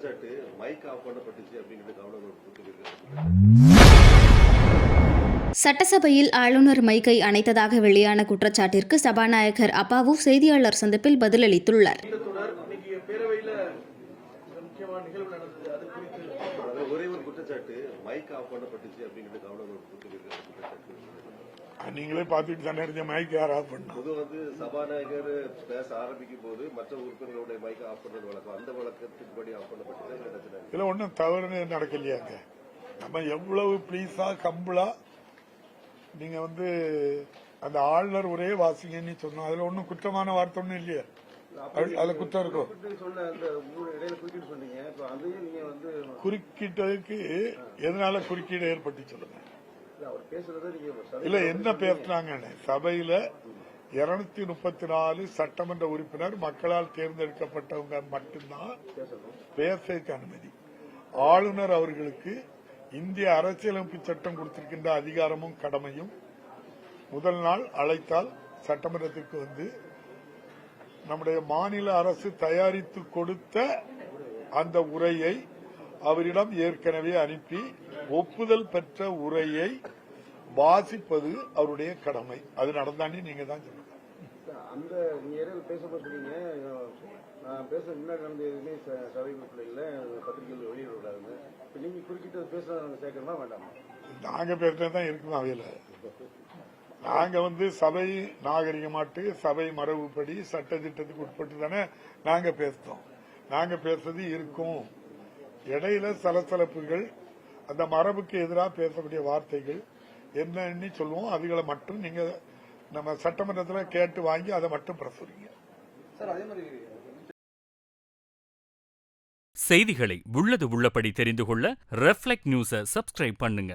குற்றச்சாட்டு mic of பண்ணப்பட்டுச்சு அப்படிங்கிறது சொல்லியிருக்காரு சட்டசபையில் ஆளுநர் மைக்கை அணைத்ததாக வெளியான குற்றச்சாட்டிற்கு சபாநாயகர் அப்பாவு செய்தியாளர் சந்திப்பில் பதிலளித்துள்ளார். ஒரே ஒரு குற்றச்சாட்டு மைக் ஆஃப் பண்ணப்பட்டுச்சு அப்படிங்கிறது குற்றச்சாட்டு நீங்களே பார்த்துட்டு தானே இருந்த மைக் யார் ஆஃப் பண்ணா? பொது வந்து சபாநாயகர் பேச ஆரம்பிக்கும் போது மற்ற உறுப்பினர்களுடைய மைக்கை ஆஃப் பண்றது வழக்கம். அந்த வழக்கத்தின்படி ஆஃப் பண்ணப்பட்டது இதுல ஒன்றும் தவறுன்னு நடக்கலையாங்க நம்ம எவ்வளவு ப்ளீஸா கம்பளா நீங்க வந்து அந்த ஆளுநர் ஒரே வாசிங்கன்னு சொன்னோம் அதுல ஒன்றும் குற்றமான வார்த்தை ஒன்றும் இல்லையா? அது- அதுல குற்றம் இருக்கும் குறுக்கிட்டதுக்கு எதனால குறுக்கீடு ஏற்பட்டு சொல்லுங்க. இல்ல, என்ன பேசுனாங்கன்னு சபையில இருநூத்தி முப்பத்தி நாலு சட்டமன்ற உறுப்பினர் மக்களால் தேர்ந்தெடுக்கப்பட்டவங்க மட்டும்தான் பேசுறதுக்கு அனுமதி. ஆளுநர் அவர்களுக்கு இந்திய அரசியலமைப்பு சட்டம் கொடுத்திருக்கின்ற அதிகாரமும் கடமையும் முதல் நாள் அழைத்தால் சட்டமன்றத்திற்கு வந்து நம்முடைய மாநில அரசு தயாரித்து கொடுத்த அந்த உரையை அவரிடம் ஏற்கனவே அனுப்பி ஒப்புதல் பெற்ற உரையை வாசிப்பது அவருடைய கடமை. அது நடந்தானே நீங்க தான் சொல்லணும் அந்த நீங்க பேசும்போது சொன்னீங்க நான் பேச முன்னாடி நடந்த எதுவுமே சபை இல்ல. பத்திரிகையில் வெளியிடக்கூடாதுன்னு இப்போ நீங்க குறுக்கிட்டு பேச சேர்க்கணுமா வேண்டாமா? நாங்க பேசுறது தான் இருக்கும் அவையில நாங்க வந்து சபை நாகரிகமாட்டு சபை மரபுப்படி சட்ட திட்டத்துக்கு உட்பட்டு தானே நாங்க பேசுறோம். நாங்க பேசுறது இருக்கும். இடையில சலசலப்புகள் அந்த மரபுக்கு எதிராக பேசக்கூடிய வார்த்தைகள் என்னன்னு சொல்லுவோம். அதுகளை மட்டும் நீங்க நம்ம சட்டமன்றத்தில் கேட்டு வாங்கி அதை மட்டும் பிரசுரிங்க. சார் அதே மாதிரி செய்திகளை உள்ளது உள்ளபடி தெரிந்து கொள்ள ரெஃப்ளெக்ட் நியூஸை சப்ஸ்கிரைப் பண்ணுங்க.